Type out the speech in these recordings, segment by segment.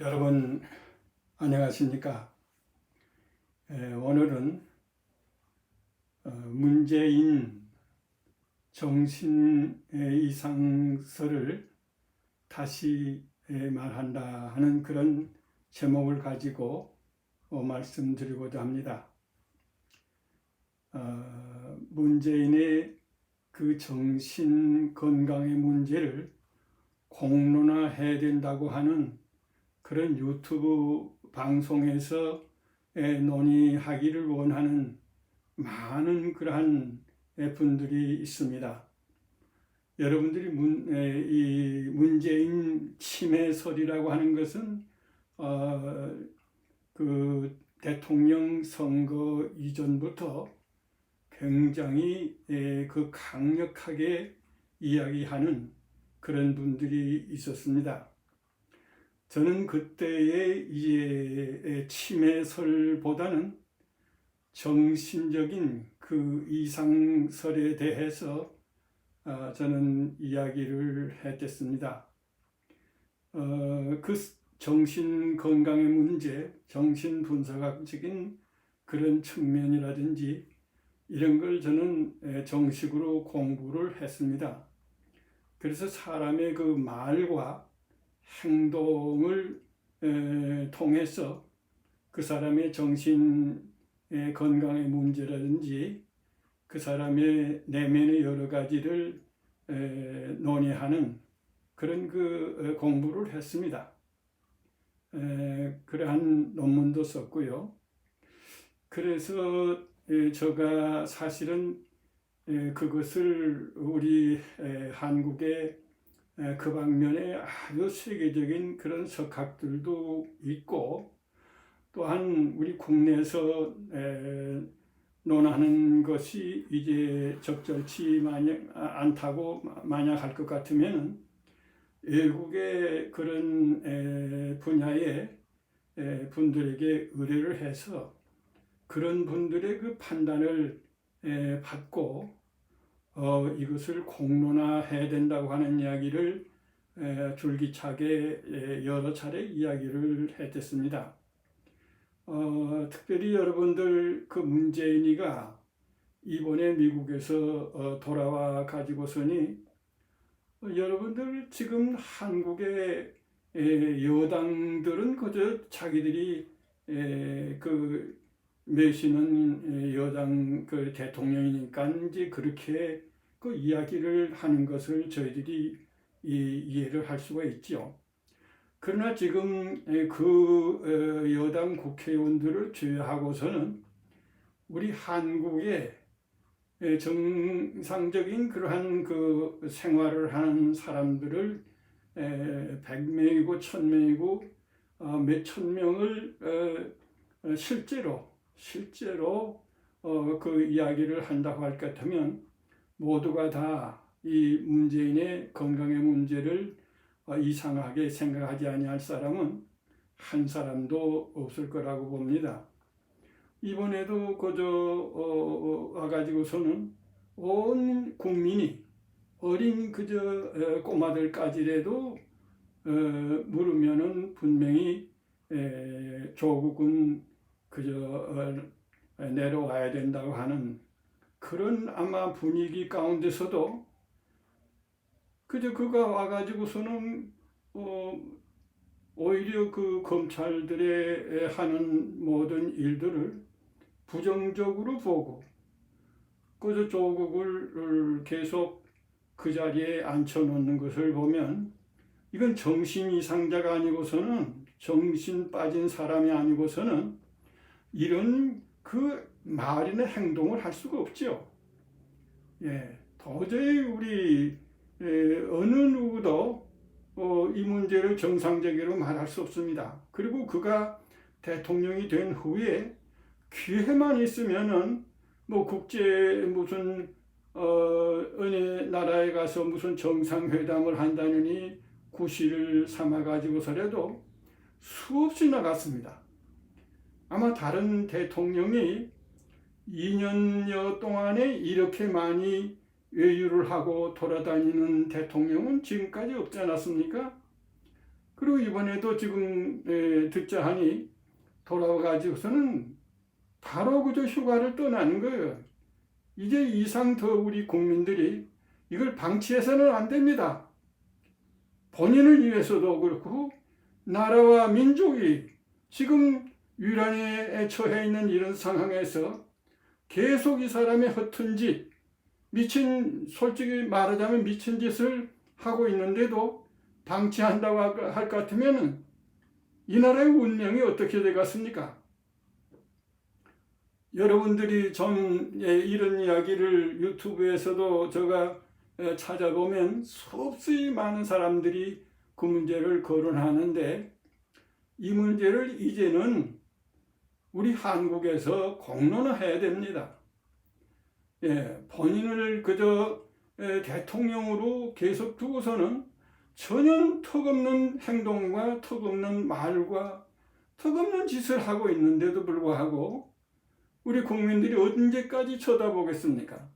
여러분 안녕하십니까? 에, 오늘은 어, 문재인 정신의 이상설을 다시 에, 말한다 하는 그런 제목을 가지고 어, 말씀드리고자 합니다. 어, 문재인의 그 정신 건강의 문제를 공론화해야 된다고 하는 그런 유튜브 방송에서 에, 논의하기를 원하는 많은 그러한 에, 분들이 있습니다. 여러분들이 문, 에, 이 문재인 침해 설이라고 하는 것은 어, 그 대통령 선거 이전부터 굉장히 에, 그 강력하게 이야기하는 그런 분들이 있었습니다. 저는 그때의 이제 치매설보다는 정신적인 그 이상설에 대해서 어, 저는 이야기를 했겠습니다. 어, 그 정신 건강의 문제, 정신 분석학적인 그런 측면이라든지 이런 걸 저는 에, 정식으로 공부를 했습니다. 그래서 사람의 그 말과 행동을 에, 통해서 그 사람의 정신 의 건강의 문제라든지 그 사람의 내면의 여러 가지를 에, 논의하는 그런 그 어, 공부를 했습니다. 에, 그러한 논문도 썼고요. 그래서 에, 제가 사실은 에, 그것을 우리 에, 한국의 에, 그 방면에 아주 세계적인 그런 석학들도 있고 또한 우리 국내에서 에, 논하는 것이 이제 적절치 마냥, 않다고 만약 할 것 같으면 외국의 그런 에, 분야의 에, 분들에게 의뢰를 해서 그런 분들의 그 판단을 에, 받고 어, 이것을 공론화해야 된다고 하는 이야기를 에, 줄기차게 에, 여러 차례 이야기를 했었습니다. 어, 특별히 여러분들 그 문재인이가 이번에 미국에서 어, 돌아와 가지고서니 어, 여러분들 지금 한국의 에, 여당들은 그저 자기들이 에, 그 매시는 여당 그 대통령이니까 이제 그렇게 그 이야기를 하는 것을 저희들이 이, 이해를 할 수가 있죠. 그러나 지금 그 어, 여당 국회의원들을 제외하고서는 우리 한국의 정상적인 그러한 그 생활을 하는 사람들을 100명이고 1000명이고 어, 몇천 명을 어, 실제로 실제로 그 이야기를 한다고 할 것 같으면 모두가 다 이 문재인의 건강의 문제를 이상하게 생각하지 아니할 사람은 한 사람도 없을 거라고 봅니다. 이번에도 그저 어, 와가지고서는 온 국민이 어린 그저 꼬마들까지라도 어, 물으면은 분명히 에, 조국은 그저 어, 내려와야 된다고 하는 그런 아마 분위기 가운데서도 그저 그가 와가지고서는 어, 오히려 그 검찰들의 하는 모든 일들을 부정적으로 보고 그저 조국을 계속 그 자리에 앉혀놓는 것을 보면 이건 정신 이상자가 아니고서는 정신 빠진 사람이 아니고서는 이런 그 말이나 행동을 할 수가 없죠. 예, 도저히 우리 예, 어느 누구도 어, 이 문제를 정상적으로 말할 수 없습니다. 그리고 그가 대통령이 된 후에 기회만 있으면은 뭐 국제 무슨 어, 어느 나라에 가서 무슨 정상회담을 한다느니 구실을 삼아 가지고서라도 수없이 나갔습니다. 아마 다른 대통령이 2년여 동안에 이렇게 많이 외유를 하고 돌아다니는 대통령은 지금까지 없지 않았습니까? 그리고 이번에도 지금 에, 듣자 하니 돌아와가지고서는 바로 그저 휴가를 떠나는 거예요. 이제 이상 더 우리 국민들이 이걸 방치해서는 안 됩니다. 본인을 위해서도 그렇고 나라와 민족이 지금 위란에 처해 있는 이런 상황에서 계속 이 사람의 허튼 짓, 미친 솔직히 말하자면 미친 짓을 하고 있는데도 방치한다고 할 것 같으면 이 나라의 운명이 어떻게 되겠습니까? 여러분들이 좀 예, 이런 이야기를 유튜브에서도 제가 예, 찾아보면 수없이 많은 사람들이 그 문제를 거론하는데 이 문제를 이제는 우리 한국에서 공론화해야 됩니다. 예, 본인을 그저 예, 대통령으로 계속 두고서는 전혀 턱없는 행동과 턱없는 말과 턱없는 짓을 하고 있는데도 불구하고 우리 국민들이 언제까지 쳐다보겠습니까?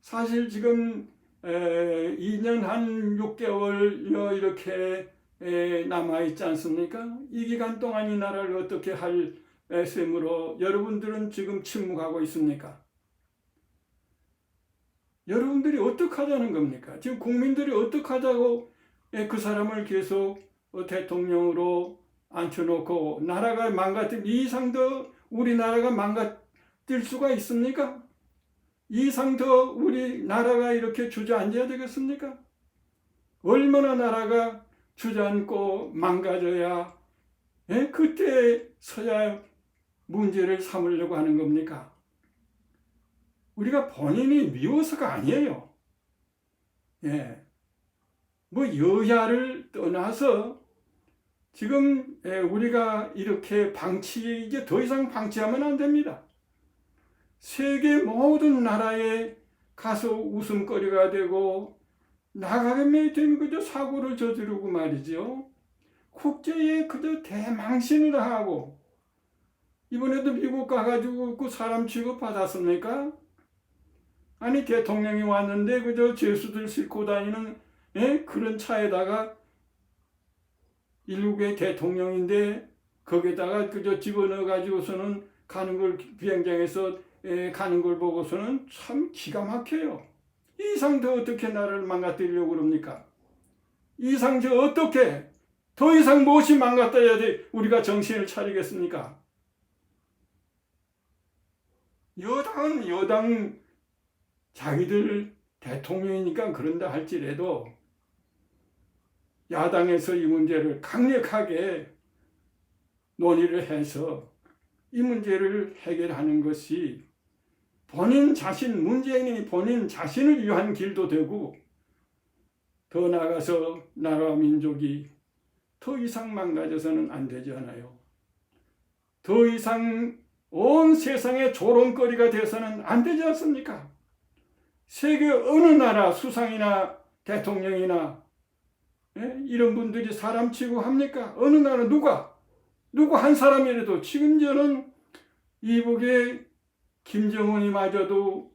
사실 지금 에, 2년 한 6개월여 이렇게 에, 남아있지 않습니까? 이 기간 동안 이 나라를 어떻게 할 에, 셈으로 여러분들은 지금 침묵하고 있습니까? 여러분들이 어떻게 하자는 겁니까? 지금 국민들이 어떻게 하자고 에, 그 사람을 계속 어, 대통령으로 앉혀놓고 나라가 망가뜨 이 이상 더 우리나라가 망가뜨릴 수가 있습니까? 이 이상 더 우리나라가 이렇게 주저앉아야 되겠습니까? 얼마나 나라가 주저앉고 망가져야 예? 그때 서야 문제를 삼으려고 하는 겁니까? 우리가 본인이 미워서가 아니에요. 예. 뭐 여야를 떠나서 지금 예, 우리가 이렇게 방치 이제 더 이상 방치하면 안 됩니다. 세계 모든 나라에 가서 웃음거리가 되고 나가게 된 그저 사고를 저지르고 말이죠. 국제에 그저 대망신을 하고 이번에도 미국 가가지고 그 사람 취급 받았습니까? 아니 대통령이 왔는데 그저 죄수들 싣고 다니는 예? 그런 차에다가 일국의 대통령인데 거기다가 그저 집어넣어 가지고서는 가는 걸 비행장에서 에, 가는 걸 보고서는 참 기가 막혀요. 이 상태 어떻게 나라를 망가뜨리려고 그럽니까? 이 상태 어떻게 더 이상 무엇이 망가뜨려야 돼 우리가 정신을 차리겠습니까? 여당은 여당 자기들 대통령이니까 그런다 할지라도 야당에서 이 문제를 강력하게 논의를 해서 이 문제를 해결하는 것이 본인 자신, 문재인이 본인 자신을 위한 길도 되고 더 나아가서 나라와 민족이 더 이상 망가져서는 안 되지 않아요. 더 이상 온 세상의 조롱거리가 돼서는 안 되지 않습니까? 세계 어느 나라 수상이나 대통령이나 예? 이런 분들이 사람 치고 합니까? 어느 나라 누가? 누구 한 사람이라도 지금 저는 이북의 김정은이마저도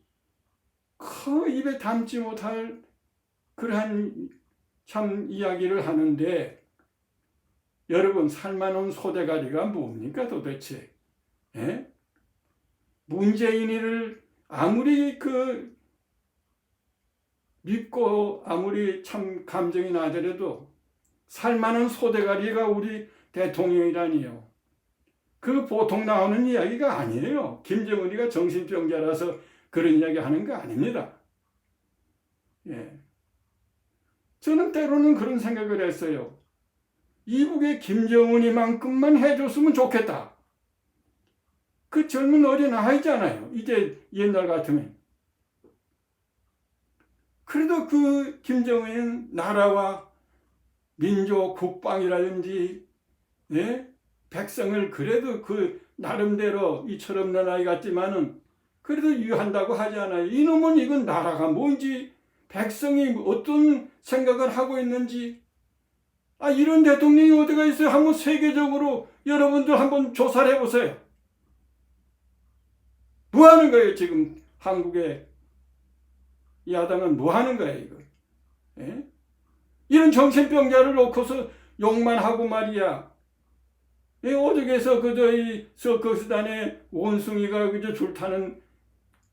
그 입에 담지 못할 그러한 참 이야기를 하는데 여러분 살만한 소대가리가 뭡니까 도대체? 예? 문재인이를 아무리 그 믿고 아무리 참 감정이 나더라도 살만한 소대가리가 우리 대통령이라니요. 그 보통 나오는 이야기가 아니에요. 김정은이가 정신병자라서 그런 이야기 하는 거 아닙니다. 예. 저는 때로는 그런 생각을 했어요. 이북의 김정은이만큼만 해줬으면 좋겠다. 그 젊은 어린 아이잖아요. 이제 옛날 같으면. 그래도 그 김정은은 나라와 민족 국방이라든지 예? 백성을 그래도 그 나름대로 이처럼 내 나이 같지만은 그래도 유한다고 하지 않아요. 이놈은 이건 나라가 뭔지 백성이 어떤 생각을 하고 있는지 아 이런 대통령이 어디가 있어요? 한번 세계적으로 여러분들 한번 조사를 해보세요. 뭐 하는 거예요 지금 한국의 야당은 뭐 하는 거예요 이거? 예? 이런 정신병자를 놓고서 욕만 하고 말이야. 이 오죽해서 그저 이 서커스단의 원숭이가 그저 줄 타는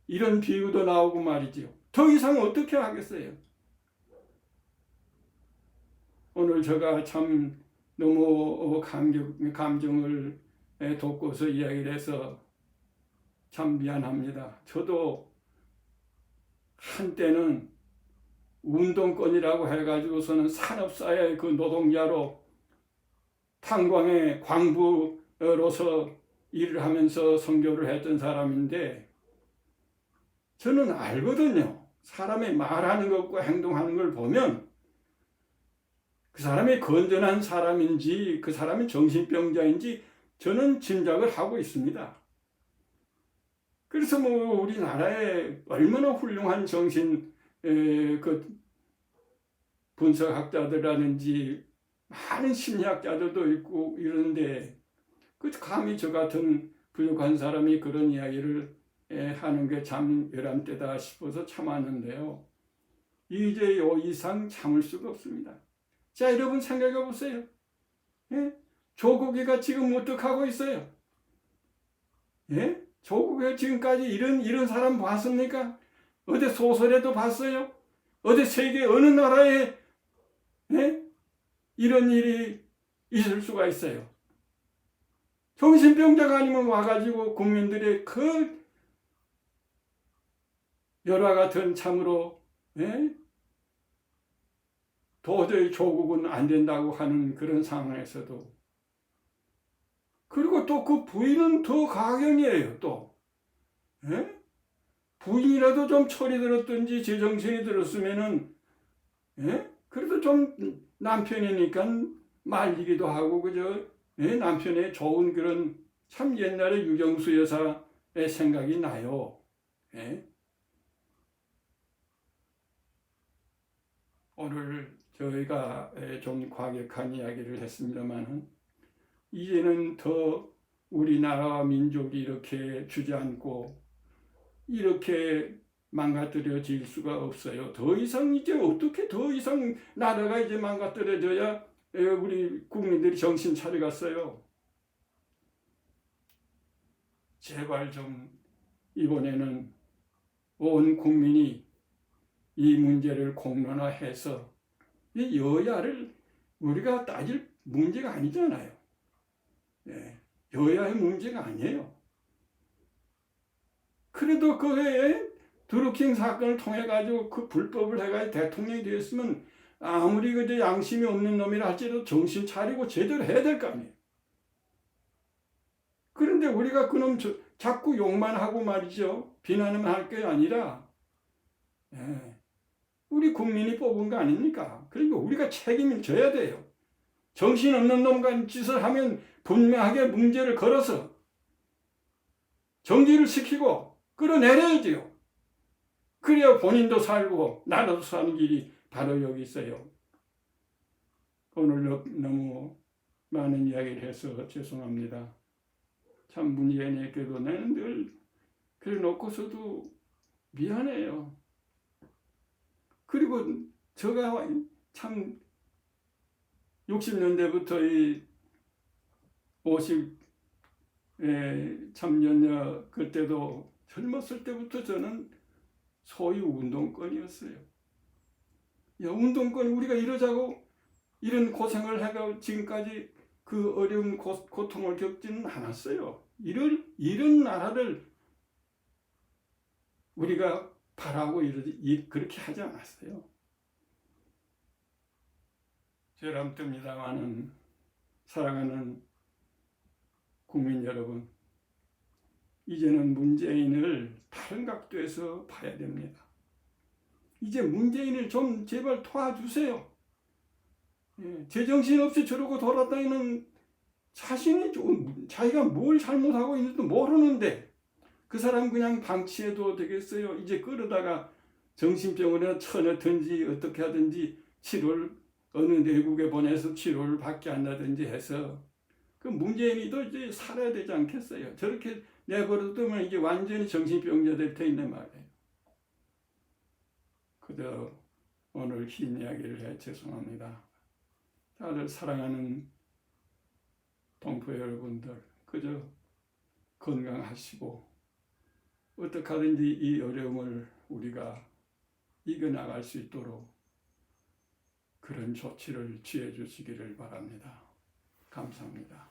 이런 비유도 나오고 말이지요. 더 이상 어떻게 하겠어요? 오늘 제가 참 너무 감격, 감정을 돋고서 이야기를 해서 참 미안합니다. 저도 한때는 운동권이라고 해가지고서는 산업사회 그 노동자로 탄광의 광부로서 일을 하면서 선교를 했던 사람인데 저는 알거든요. 사람의 말하는 것과 행동하는 걸 보면 그 사람이 건전한 사람인지 그 사람이 정신병자인지 저는 짐작을 하고 있습니다. 그래서 뭐 우리나라에 얼마나 훌륭한 정신 에, 그 분석학자들이라든지 많은 심리학자들도 있고 이러는데 그 감히 저 같은 부족한 사람이 그런 이야기를 에, 하는 게 참 열암되다 싶어서 참았는데요. 이제 요 이상 참을 수가 없습니다. 자, 여러분 생각해 보세요. 예? 조국이가 지금 어떡하고 있어요? 예? 조국이 지금까지 이런, 이런 사람 봤습니까? 어디 소설에도 봤어요? 어디 세계 어느 나라에, 예? 이런 일이 있을 수가 있어요. 정신병자가 아니면 와가지고 국민들의 그 열화 같은 참으로, 예? 도저히 조국은 안 된다고 하는 그런 상황에서도 그리고 또 그 부인은 더 가경이에요 또 예? 부인이라도 좀 철이 들었든지 제정신이 들었으면은 예? 그래도 좀 남편이니까 말리기도 하고 그저 예? 남편의 좋은 그런 참 옛날에 유경수 여사의 생각이 나요. 예? 오늘 저희가 좀 과격한 이야기를 했습니다만 이제는 더 우리나라와 민족이 이렇게 주저앉고 이렇게 망가뜨려질 수가 없어요. 더 이상 이제 어떻게 더 이상 나라가 이제 망가뜨려져야 우리 국민들이 정신 차려갔어요. 제발 좀 이번에는 온 국민이 이 문제를 공론화해서 이 여야를 우리가 따질 문제가 아니잖아요. 예, 여야의 문제가 아니에요. 그래도 그 해에 드루킹 사건을 통해 가지고 그 불법을 해가지고 대통령이 되었으면 아무리 그저 양심이 없는 놈이라 할지라도 정신 차리고 제대로 해야 될 거 아니에요. 그런데 우리가 그놈 자꾸 욕만 하고 말이죠. 비난만 할 게 아니라 예, 우리 국민이 뽑은 거 아닙니까? 그러니까 우리가 책임을 져야 돼요. 정신 없는 놈과 짓을 하면 분명하게 문제를 걸어서 정지를 시키고 끌어내려야지요. 그래야 본인도 살고 나라도 사는 길이 바로 여기 있어요. 오늘 너무 많은 이야기를 해서 죄송합니다. 참 문재인에게도 나는 늘 그래 놓고서도 미안해요. 그리고 제가 참 60년대부터 이 50, 에, 참년여 그때도 젊었을 때부터 저는 소위 운동권이었어요. 야, 운동권 우리가 이러자고 이런 고생을 해가 지금까지 그 어려운 고, 고통을 겪지는 않았어요. 이런, 이런 나라를 우리가 바라고 이러지, 그렇게 하지 않았어요. 죄람듭니다만은 사랑하는 국민 여러분, 이제는 문재인을 다른 각도에서 봐야 됩니다. 이제 문재인을 좀 제발 도와주세요. 예, 제정신 없이 저러고 돌아다니는 자신이 좀 자기가 뭘 잘못하고 있는지도 모르는데 그 사람 그냥 방치해도 되겠어요. 이제 끌어다가 정신병원에 쳐넣든지 어떻게 하든지 치료를 어느 내국에 보내서 치료를 받게 한다든지 해서 그 문재인이도 이제 살아야 되지 않겠어요. 저렇게 내버려두면 이제 완전히 정신병자 될 테인데 말이에요. 그저 오늘 긴 이야기를 해 죄송합니다. 나를 사랑하는 동포 여러분들 그저 건강하시고 어떻게 하든지 이 어려움을 우리가 이겨나갈 수 있도록 그런 조치를 취해 주시기를 바랍니다. 감사합니다.